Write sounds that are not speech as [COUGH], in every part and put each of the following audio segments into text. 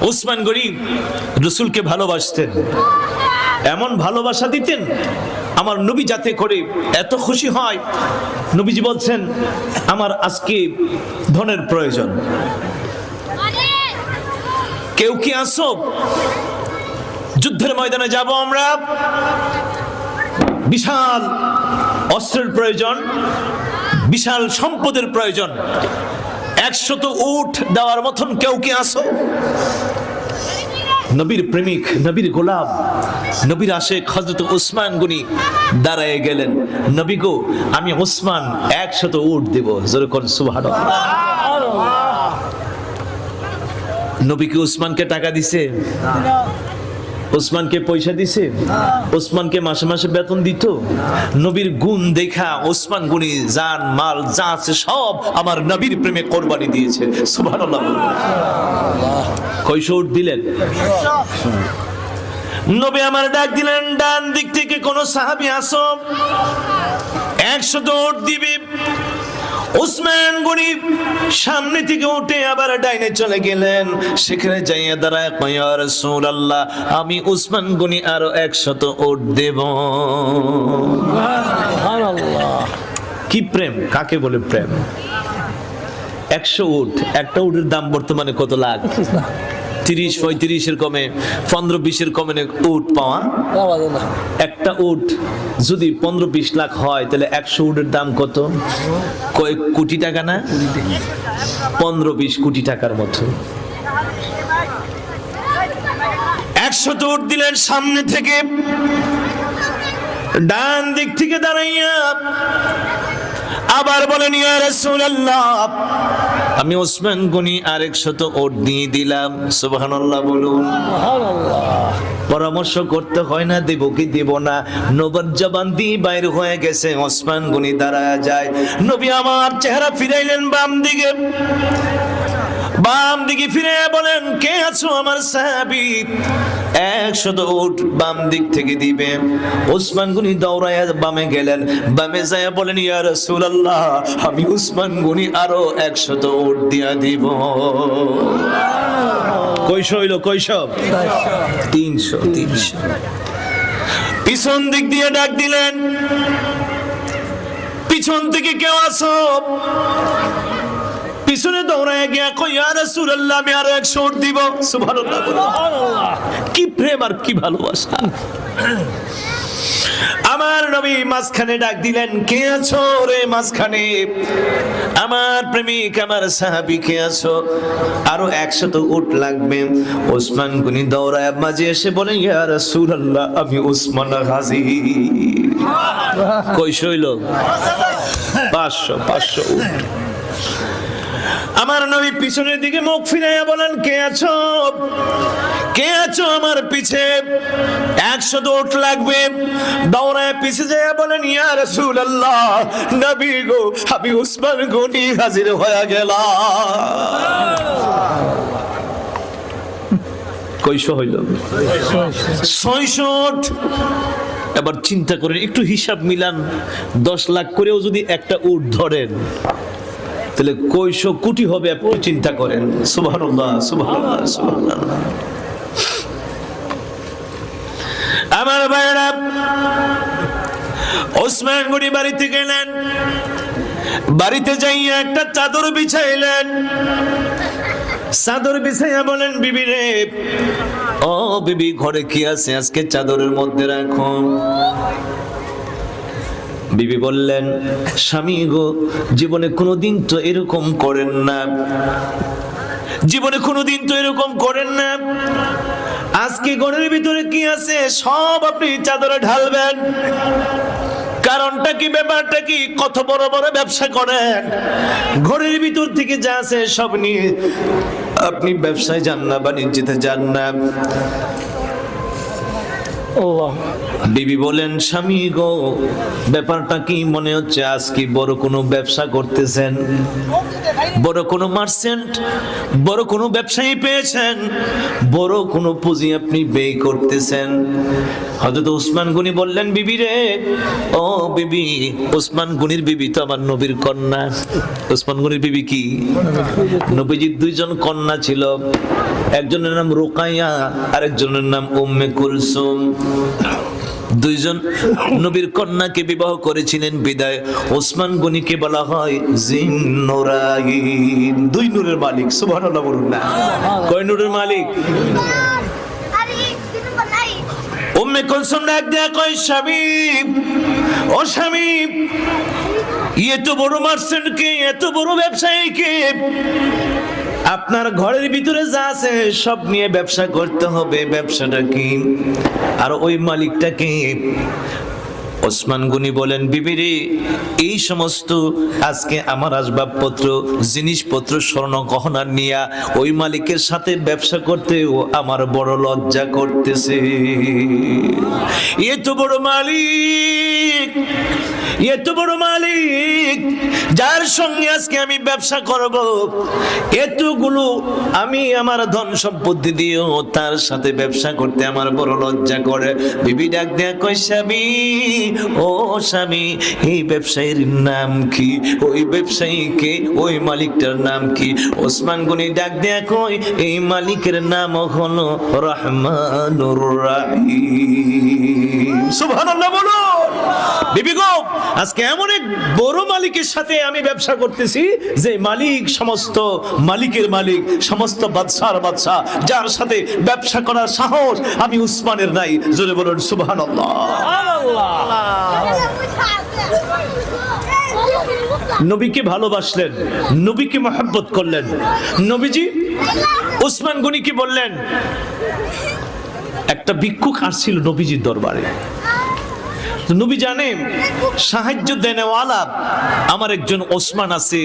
ওসমান গরিব রসুলকে ভালোবাসতেন, এমন ভালোবাসা দিতেন, আমার নবী যাতে করে এত খুশি হয়। নবীজি বলছেন, আমার আজকে ধনের প্রয়োজন। কেউ কি আসো যুদ্ধের ময়দানে যাব আমরা। বিশাল অস্ত্রের প্রয়োজন, বিশাল সম্পদের প্রয়োজন। একশত উট দেওয়ার মতন কেউ কি আসো নবীর প্রেমিক নবীর গোলাম নবীর আশেখ হজরত উসমান গুনি দাঁড়ায় গেলেন। নবী গো আমি উসমান একশত উট দেব। যেরকম সুভান নবী কি উসমানকে টাকা দিছে? ওসমানকে পয়সা দিছে? ওসমানকে মাসে মাসে বেতন দিত? নবীর গুণ দেখা ওসমান গুনি জান, মাল, যা আছে সব আমার নবীর প্রেমে কোরবানি দিয়েছে। কয়শো দিলেন। নবী আমার ডাক দিলেন, ডান দিক থেকে কোন সাহাবী আসো। একশো উট দিবে। উসমান গরিব সামনে থেকে উঠে আবার ডাইনে চলে গেলেন। সেখানে যাইয়া দাঁড়ায় কয়া রাসূলুল্লাহ, আমি উসমান গনি আরও একশত ওট দেব। কি প্রেম? কাকে বলে প্রেম? একশো উট, একটা উটের দাম বর্তমানে কত লাখ? তিরিশ, পঁয়ত্রিশের কমে, পনেরো, বিশের কমে উট পাওয়া? একটা উট যদি পনেরো, বিশ লাখ হয়, তাহলে একশো উটের দাম কত? কয়েক কোটি টাকা না? পনেরো, বিশ কোটি টাকার মতো। একশো উট দিলেন সামনে থেকে। ডান দিক থেকে দাঁড়াইয়া আবার বলেন রাসূলুল্লাহ। আমি ওসমান গনি আরেক শত ওট দিয়ে দিলাম। সুবহানাল্লাহ বলুন। পরামর্শ করতে হয় না দেব কি দেব না। নবর জবান দিয়ে বাইর হয়ে গেছে ওসমান গনি দাঁড়ায় যায়। নবী আমার চেহারা ফিরাইলেন বাম দিকে বাম দিকে ফিরে বলেন, কে আছো আমার সাহাবি? একশত উট বাম দিক থেকে দিবে। ওসমান গুনি দৌড়ায় বামে গেলেন। বামে যায় বলেন, ইয়া রাসূলুল্লাহ, আমি ওসমান গুনি আরও একশত উট দিয়া দিব। কয়শ হইল কয়শ তিনশো তিনশো। পিছন দিক দিয়ে ডাক দিলেন, পিছন থেকে কেউ আসো গিয়া কই ইয়া রাসূলুল্লাহ আমি আরও 100 দিব। সুবহানাল্লাহ কি প্রেম আর কি ভালোবাসা। আমার নবী মাঝখানে ডাক দিলেন কে আছো রে মাঝখানে? আমার প্রেমিক আমার সাহাবি কে আছো? আরও একশত উট লাগবে। ওসমান গুনি দৌড়ায় মাঝে এসে বলে ইয়া রাসূলুল্লাহ আমি ওসমান গাজী কই শৈল? পাঁচশো পাঁচশো উট। আমার নবী পিছনের দিকে মুখ ফিরাইয়া বলেন কে আছো? কে আছো আমার পিছে? একশো দৌড় লাগবে। দৌড়ায় পিছে যাইয়া বলেন ইয়া রাসূলুল্লাহ নবী গো আমি উসমান গনি হাজির হয়ে গেলাম। কইশো হইল। ছয়শো এবার চিন্তা করেন একটু হিসাব মিলান দশ লাখ করেও যদি একটা উট ধরেন তাহলে কয়শো কোটি হবে আপনি চিন্তা করেন। সুবহানাল্লাহ সুবহানাল্লাহ আমার ভাইরা ওসমান গনি বাড়িতে গেলেন বাড়িতে যাইয়া একটা চাদর বিছাইলেন। চাদর বিছাইয়া বলেন, বিবি রে, ও বিবি, ঘরে কি আছে? আজকে চাদরের মধ্যে রাখুন। বিবি বললেন, স্বামী গো, জীবনে কোনোদিন তো এরকম করেন না। জীবনে কোনোদিন তো এরকম করেন না। আজকে ঘরের ভিতরে কি আছে, সব আপনি চাদরে ঢালবেন। কারণটা কি, ব্যাপারটা কি, কত বড় বড় ব্যবসা করেন। ঘরের ভিতর থেকে যা আছে সব নিয়ে আপনি ব্যবসায় যান না, বাণিজ্যতে যান না। বিবি বলেন, স্বামী গো, ব্যাপারটা কি মনে হচ্ছে? আজকে বড় কোনো ব্যবসা করতেছেন? বড় কোনো মার্চেন্ট বড় কোনো ব্যবসায়ী পেয়েছেন? বড় কোনো পুঁজি আপনি ব্যয় করতেছেন? হয়তো উসমান গনি বললেন, বিবি রে, ও বিবি উসমান গনির বিবি তো আমার নবীর কন্যা। উসমান গনির বিবি কি? নবীজির দুইজন কন্যা ছিল। একজনের নাম রোকাইয়া আরেকজনের নাম উম্মে কুলসুম। দুইজন নবীর কন্যাকে বিবাহ করেছিলেন বিদায়। ওসমান গনিকে বলা হয় জিন্নুরাইন দুই নূরের মালিক সুবহানাল্লাহ বলুন না। কয় নূরের মালিক? উম্মে কুলসুম ডাক দেয়া কয় স্বামী ও স্বামী এত বড় মার্চেন্ট কে এত বড় ব্যবসায়ী কে আপনার ঘরের ভিতরে যা আছে, সব নিয়ে ব্যবসা করতে হবে। ব্যবসাটা কি? আর ওই মালিকটাকে ওসমান গনি বলেন, বিবিরে, এই সমস্ত আজকে আমার আসবাবপত্র, জিনিসপত্র, স্বর্ণ গহনা নিয়া ওই মালিকের সাথে ব্যবসা করতেও আমার বড় লজ্জা করতেছে। এত বড় মালিক এত বড় মালিক। যার সঙ্গে আজকে আমি ব্যবসা করব, এতগুলো আমি আমার ধন সম্পত্তি দিয়েও তার সাথে ব্যবসা করতে আমার বড় লজ্জা করে। বিবি ডাক দেয়া কয়, স্বামী, ও স্বামী, এই ব্যবসায়ীর নাম কি? ওই ব্যবসায়ীকে ওই মালিকটার নাম কি? ওসমান গনি ডাক দেয়া কই এই মালিকের নাম হলো রহমানুর রাহিম। সুবহানাল্লাহ বলো আজকে এমন এক বড় মালিকের সাথে আমি ব্যবসা করতেছি যে মালিক সমস্ত মালিকের মালিক, সমস্ত বাদশার বাদশা যার সাথে ব্যবসা করার সাহস আমি উসমানের নাই। জোরে বলুন, সুবহানাল্লাহ। নবীকে ভালোবাসলেন, নবীকে মহব্বত করলেন। নবীজি, উসমান গনিকে বললেন, একটা ভিক্ষুক আসছিল নবীজির দরবারে। নবী জানে সাহায্য দেনেওয়ালা আমার একজন ওসমান আছে,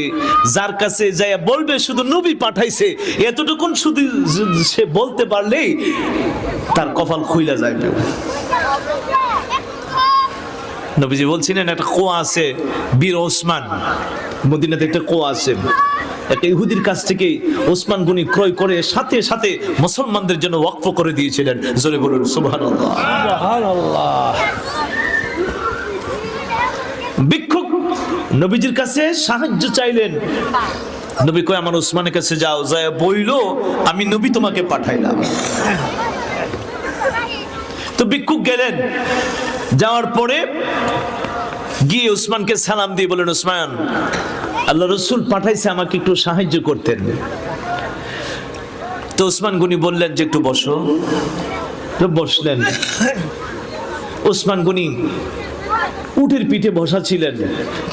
যার কাছে যাইয়া বলবে, শুধু নবী পাঠাইছে, এতটুকুন শুধু সে বলতে পারলেই তার কপাল খুইলা যাইবে। নবীজি বলছিলেন, একটা কুয়া আছে, বীর ওসমান, মদিনাতে একটা কুয়া আছে। একটা ইহুদির কাছ থেকে ওসমান গনি ক্রয় করে সাথে সাথে মুসলমানদের জন্য ওয়াকফ করে দিয়েছিলেন। জোরে বলুন, সুবহানাল্লাহ। ভিক্ষুক নবীজির কাছে সাহায্য চাইলেন। নবী কয়, আমার উসমানের কাছে যাও, যায় বইল, আমি নবী তোমাকে পাঠাইলাম। তো ভিক্ষুক গেলেন। যাওয়ার পরে গিয়ে উসমানকে সালাম দিয়ে বলেন উসমান, আল্লাহ রসুল পাঠাইছে, আমাকে একটু সাহায্য করতেন। তো উসমান গুনি বললেন যে, একটু বসো। তো বসলেন। উসমান গনি উটের পিঠে বসা ছিলেন।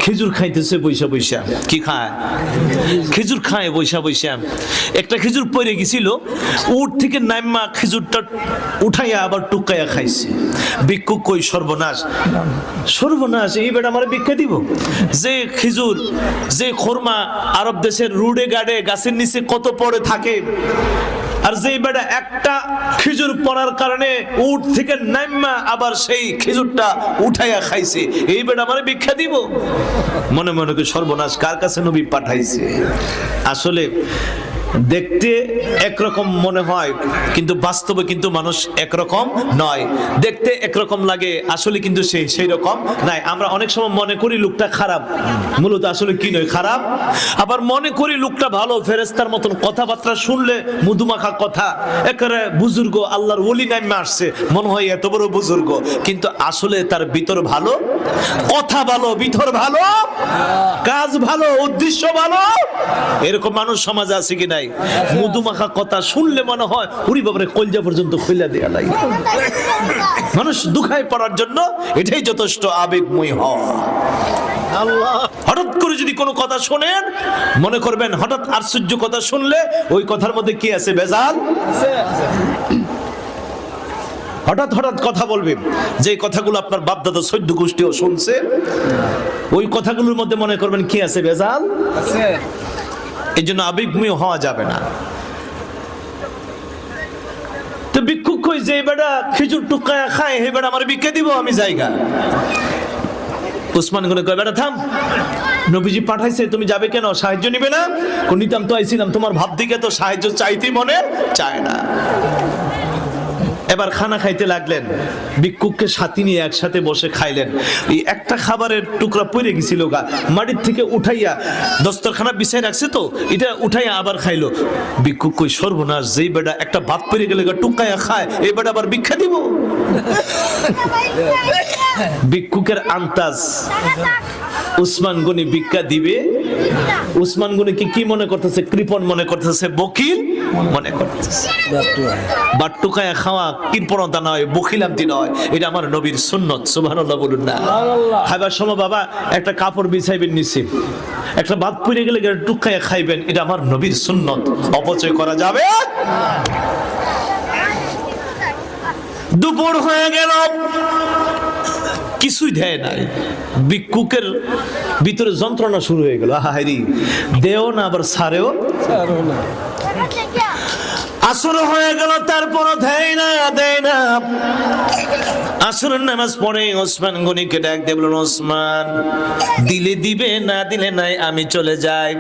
খেজুর খাইতেছে বৈশা বৈশা। কি খায়? খেজুর খায় বৈশা বৈশা। একটা খেজুর পড়ে গেছিল, উট থেকে নাইমা খেজুরটা উঠাইয়া আবার টুকাইয়া খাইছে। ভিক্ষুক কই সর্বনাশ? সর্বনাশ, এই বেটা আমার ভিক্ষা দিব? যে খেজুর, যে খোরমা আরব দেশের রুডে গাড়ে গাছের নিচে কত পড়ে থাকে আর যে বেটা একটা খেজুর পড়ার কারণে উঠ থেকে নাইমা আবার সেই খেজুরটা উঠাইয়া খাইছে, এই বেটা আমার ভিক্ষা দিব? মনে মনে সর্বনাশ কার কাছে নবী পাঠাইছে? আসলে দেখতে একরকম মনে হয়, কিন্তু বাস্তবে কিন্তু মানুষ একরকম নয়। দেখতে একরকম লাগে, আসলে কিন্তু সেই সেই রকম নাই। আমরা অনেক সময় মনে করি লোকটা খারাপ। মূলত আসলে কি নয়, খারাপ? আবার মনে করি লোকটা ভালো ফেরেস্তার মতন কথাবার্তা শুনলে মধুমাখা কথা। একেবারে বুজুর্গ, আল্লাহর ওলি নামে আসছে। মনে হয় এত বড় বুজুর্গ। কিন্তু আসলে তার ভিতর ভালো কথা ভালো ভিতর ভালো, কাজ ভালো, উদ্দেশ্য ভালো। এরকম মানুষ সমাজে আছে কি নাই? মধুমাখা কথা শুনলে মনে হয় উরি বাবারে, কলজা পর্যন্ত খুইলা দেয়া লাগে মানুষ দুখায় পড়ার জন্য এটাই যথেষ্ট আবেগময় হওয়া হঠাৎ করে যদি কোনো কথা শোনেন, মনে করবেন হঠাৎ আশ্চর্য কথা শুনলে ওই কথার মধ্যে কি আছে বেজাল হঠাৎ হঠাৎ কথা বলবে যে কথাগুলো আপনার বাপদাদা সৈদ্য গোষ্ঠীও শুনছে ওই কথাগুলোর মধ্যে মনে করবেন কি আছে বেজাল এই জন্য আবেগময় হওয়া যাবে না। তো ভিক্ষুক কই যে বেটা খেজুর টুকায়া খায় হে বেটা আমার দিব আমি জায়গা। উসমান গুনে কয় বেটা থাম নবীজি পাঠাইছে তুমি যাবে কেন? সাহায্য নিবে না? নিতাম তো আইছিলাম তোমার ভাব দিকে তো সাহায্য চাইতেই মনে চায় না। এবার খানা খাইতে লাগলেন। ভিক্ষুককে সাথী নিয়ে একসাথে বসে খাইলেন। এই একটা খাবারের টুকরা পড়ে গেছিল গা। মাটির থেকে উঠাইয়া দস্তরখানা বিছাই রাখছে তো এটা উঠাইয়া আবার খাইলো। ভিক্ষুক কই সর্বনাশ যেই বেটা একটা ভাত পড়ে গেলে গা টুকাইয়া খায় এই বেটা আবার ভিক্ষা দিব? [LAUGHS] ভিক্ষুকের আন্তাজ উসমান গনি ভিক্ষা দিবে। উসমান গনিকে কি মনে করতেছে? কৃপন মনে করতেছে বকিল মনে করতেছে। বাট্টুকায় খাওয়া কৃপণতা নয় বকিলামতি নয় এটা আমার নবীর সুন্নত সুবহানাল্লাহ বলুন না। খাইবার সময় বাবা একটা কাপড় বিছাইবেন নিচে একটা ভাত পুড়ে গেলে টুকায় খাইবেন এটা আমার নবীর সুন্নত অপচয় করা যাবে? দুপুর হয়ে গেল। কিছুই দেয় নাই। ভিক্ষুকের ভিতরে যন্ত্রণা শুরু হয়ে গেল। হাহারি দেও না আবার সারেও। আসর হয়ে গেল, তারপরও দেয় না দেয় না। আসরের নামাজ পড়ে ওসমান গনিকে ডাক দিয়ে ওসমান, দিলে দিবে, না দিলে নাই, আমি চলে যাই।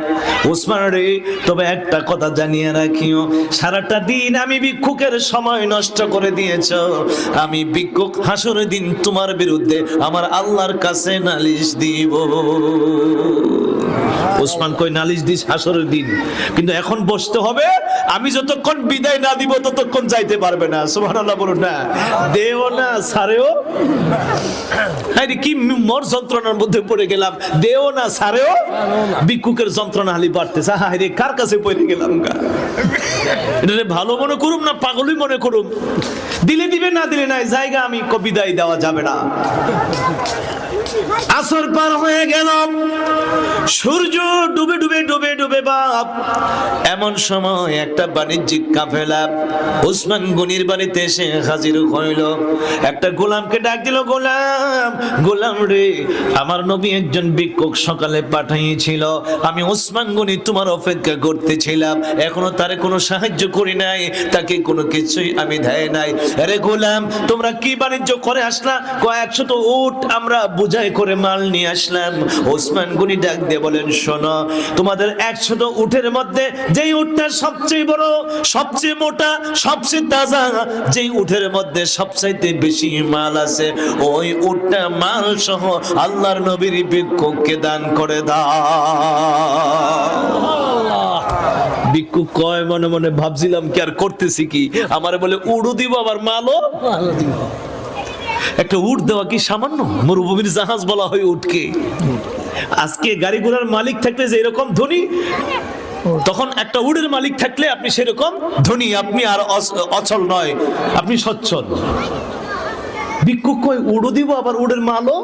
ওসমান রে, তবে একটা কথা জানিয়ে রাখিও, সারাটা দিন আমি ভিক্ষুকের সময় নষ্ট করে দিয়েছ। আমি ভিক্ষুক হাসরের দিন তোমার বিরুদ্ধে আমার আল্লাহর কাছে নালিশ দিব। ওসমান কই নালিশ দিস হাসরের দিন, কিন্তু এখন বসতে হবে, আমি যতক্ষণ বিদায় না দিব, ততক্ষণ যাইতে পারবে না। সুবহানাল্লাহ বলুন না। দেও না, সারেও। আরে কি মর যন্ত্রণার মধ্যে পড়ে গেলাম। দেও না, সারেও। ভিক্ষুকের যন্ত্রণা হালি বাড়তেছে। হায় রে কার কাছে পড়ে গেলাম এটা ভালো মনে করুম না পাগলই মনে করুম? দিলে দিবে, না দিলে নাই, জায়গা আমি ক- বিদায় দেওয়া যাবে না। আসর পার হয়ে গেল সূর্য ডুবে ডুবে ডুবে ডুবে বাপ। এমন সময় একটা বাণিজ্যিক কাফেলা ওসমান গনির বাড়িতে এসে হাজির হইল। একটা গোলামকে ডাক দিল, গোলাম গোলাম রে, আমার নবী একজন ভিক্ষুক সকালে পাঠাইছিল। আমি উসমান গনি তোমার অপেক্ষা করতেছিলাম। এখনও তারে কোনো সাহায্য করি নাই। তাকে কোনো কিছুই আমি দেয় নাই। আরে গোলাম, তোমরা কি বাণিজ্য করে আসলা? কয়েকশো তো উট আমরা বুঝাই করে মাল নিয়ে আসলাম। ওসমান গনি ডাক দিয়ে বলেন, শোনো, তোমাদের একশত উটের মধ্যে যেই উটটা সবচেয়ে বড়, সবচেয়ে মোটা, সবচেয়ে তাজা, যেই উটের মধ্যে সবচাইতে বেশি মাল আছে, ওই উটটা মাল সহ আল্লাহর নবীর ভিক্ষুককে দান করে দাও। ভিক্ষু কয়, মনে মনে ভাবছিলাম কি আর করতেছি কি? আমার বলে, উড়ু দিব, আবার মালও? একটা উট দেওয়া কি সামান্য? মরুভূমির জাহাজ বলা হয় উটকে। আজকে গাড়ি ঘোড়ার মালিক থাকলে যে এরকম ধনী, তখন একটা উডের মালিক থাকলে আপনি সেরকম ধনী, আপনি আর অচল নয়, আপনি সচ্ছল। ভিক্ষুক কয় উড়ো দিব, আবার উডের মালও?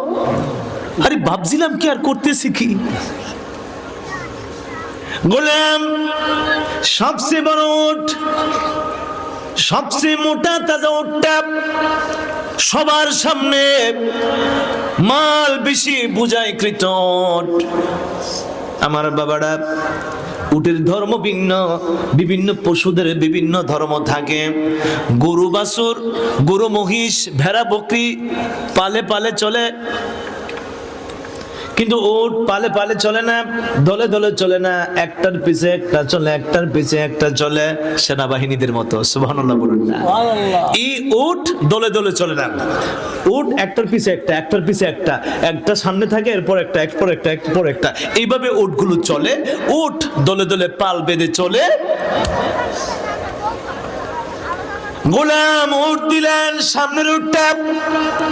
আরে ভাবছিলাম কি আর করতেছি কি? গোলাম সবচেয়ে বড় উঠ সবচেয়ে মোটা তাজা উটটা সবার সামনে মাল বেশি বুঝাই কৃত আমার বাবারা, উটের ধর্ম ভিন্ন, বিভিন্ন পশুদের বিভিন্ন ধর্ম থাকে। গরু বাসুর গরু মহিষ, ভেড়া বকরি পালে পালে চলে। কিন্তু উট পালে পালে চলে না দলে দলে চলে না একটার পিছে একটা চলে একটার পিছে একটা চলে সেনাবাহিনীদের মতো সুবহানাল্লাহ বলুন না। এই উট দলে দলে চলে না। উট একটার পিছে একটা একটার পিছে একটা একটা সামনে থাকে এরপর একটা এরপর একটা এরপর একটা। এইভাবে উটগুলো চলে উট দলে দলে পাল বেঁধে চলে। গোলাম উট দিলেন সামনের উটটা।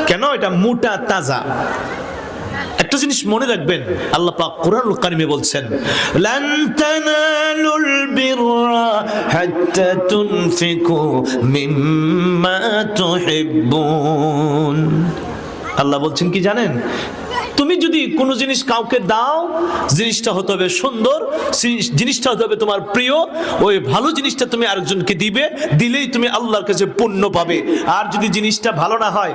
কেন? এটা মোটা তাজা। একটা জিনিস মনে রাখবেন, আল্লাহ পাক কোরআন কারিমে বলছেন, লান তানালুল বিররা হাত্তা তুনফিকু মিম্মা তুহিব্বুন। আল্লাহ বলছেন কি জানেন? তুমি যদি কোনো জিনিস কাউকে দাও, জিনিসটা হতে হবে সুন্দর জিনিসটা হতে হবে তোমার প্রিয়, ওই ভালো জিনিসটা তুমি আরেকজনকে দিবে, দিলেই তুমি আল্লাহর কাছে পুণ্য পাবে। আর যদি জিনিসটা ভালো না হয়,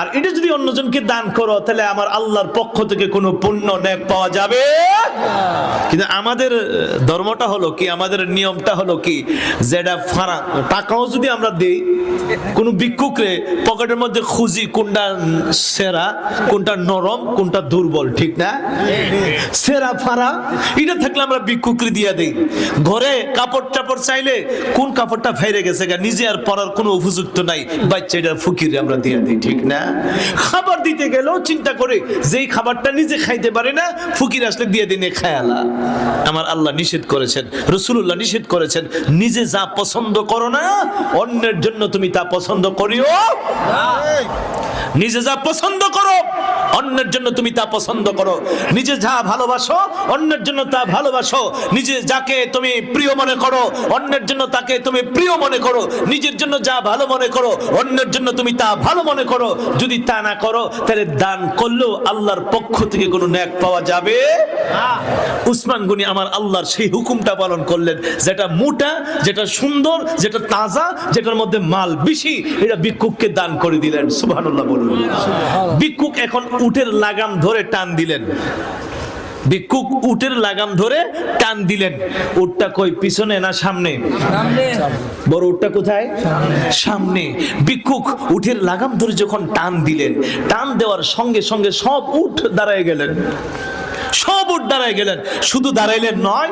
আর এটা যদি অন্যজনকে দান করো, তাহলে আমার আল্লাহর পক্ষ থেকে কোনো পুণ্য ন্যাক পাওয়া যাবে? কিন্তু আমাদের ধর্মটা হলো কি, আমাদের নিয়মটা হলো কি, যেটা ফারাক টাকাও যদি আমরা দেই, কোনো ভিক্ষুকরে পকেটের মধ্যে খুঁজি কোনটা সেরা, কোনটা নরম কোনটা মনটা দুর্বল ঠিক না? সেরা ফারা এটা থাকলে আমরা বিক্ষুকরি দিয়ে দেই। ঘরে কাপড় টাপড় চাইলে কোন কাপড়টা ফেরে গেছে নিজে আর পরার কোনো উপযুক্ত নাই বাচ্চা এটা ফকির আমরা দিয়ে দিই ঠিক না? খাবার দিতে গেলেও চিন্তা করে যেই খাবারটা নিজে খাইতে পারে না ফকির আসলে দিয়ে দিনে খায়ালা। আমার আল্লাহ নিষেধ করেছেন রসুল্লাহ নিষেধ করেছেন নিজে যা পছন্দ করো না অন্যের জন্য তুমি তা পছন্দ করিও। নিজে যা পছন্দ করো অন্যের জন্য তুমি তা পছন্দ করো। নিজে যা ভালোবাসো অন্যের জন্য তা ভালোবাসো। নিজে যাকে তুমি প্রিয় মনে করো অন্যের জন্য তাকে তুমি প্রিয় মনে করো। নিজের জন্য যা ভালো মনে করো অন্যের জন্য তুমি তা ভালো মনে করো। যদি তা না করো তাহলে দান করলেও আল্লাহর পক্ষ থেকে কোনো ন্যাক পাওয়া যাবে? উসমান গুনি আমার আল্লাহর সেই হুকুমটা পালন করলেন যেটা মোটা যেটা সুন্দর যেটা তাজা যেটার মধ্যে মাল বেশি এটা ভিক্ষুককে দান করে দিলেন। সুবহানাল্লাহ বলুন। ভিক্ষুক এখন উটের লাগাম ধরে টান দিলেন। ভিক্ষুক উটের লাগাম ধরে টান দিলেন। উটটা কই পিছনে না সামনে? বড় উটটা কোথায়? সামনে। ভিক্ষুক উটের লাগাম ধরে যখন টান দিলেন টান দেওয়ার সঙ্গে সঙ্গে সব উঠ দাঁড়ায় গেলেন। সব উঠ দাঁড়ায় গেলেন। শুধু দাঁড়াইলেন নয়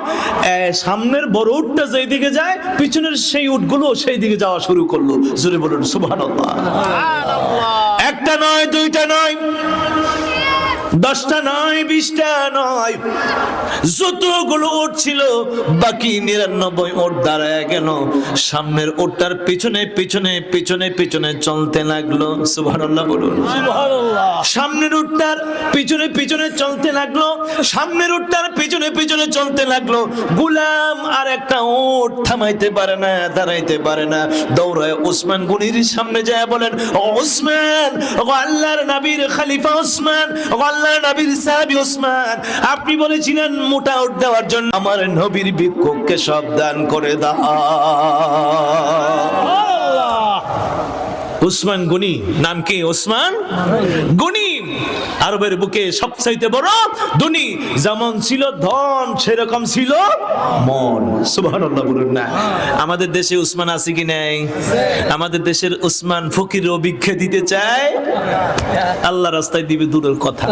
সামনের বড় উঠটা যেই দিকে যায় পিছনের সেই উঠগুলো সেই দিকে যাওয়া শুরু করল। জোরে বলুন সুবহানাল্লাহ। একটা নয় দশটা নয় বিশটা নয়। যতগুলো ওট ছিল বাকি নিরানব্বই ওট দাঁড়ায় গেল। সামনের ওটটার পিছনে পিছনে পিছনে পিছনে চলতে লাগল। সুবহানাল্লাহ বলুন। সামনের উটটার পিছনে পিছনে চলতে লাগল। সামনের উঠটার পিছনে পিছনে চলতে লাগল। গুলাম আর একটা উট থামাইতে পারে না দাঁড়াইতে পারে না। দৌড়ায় ওসমান গনির সামনে যায় বলেন "ও ওসমান আল্লাহর নবীর খলিফা ওসমান ও আল্লাহর নবীর সাহাবি ওসমান আপনি বলেছিলেন মোটা উঠ দেওয়ার জন্য আমার নবীর ভিক্ষুককে সব দান করে দাও। উসমান গনি নাম কি? ওসমান গনি আরবের বুকে সবচাইতে বড় ধনী। যেমন ছিল ধন, সেরকম ছিল মন। সুবহানাল্লাহ বলুন না। আমাদের দেশে উসমান আছে কি নাই? আমাদের দেশের উসমান ফকির ভিক্ষা দিতে চায়। আল্লাহ রাস্তায় দিবে দূরের কথা।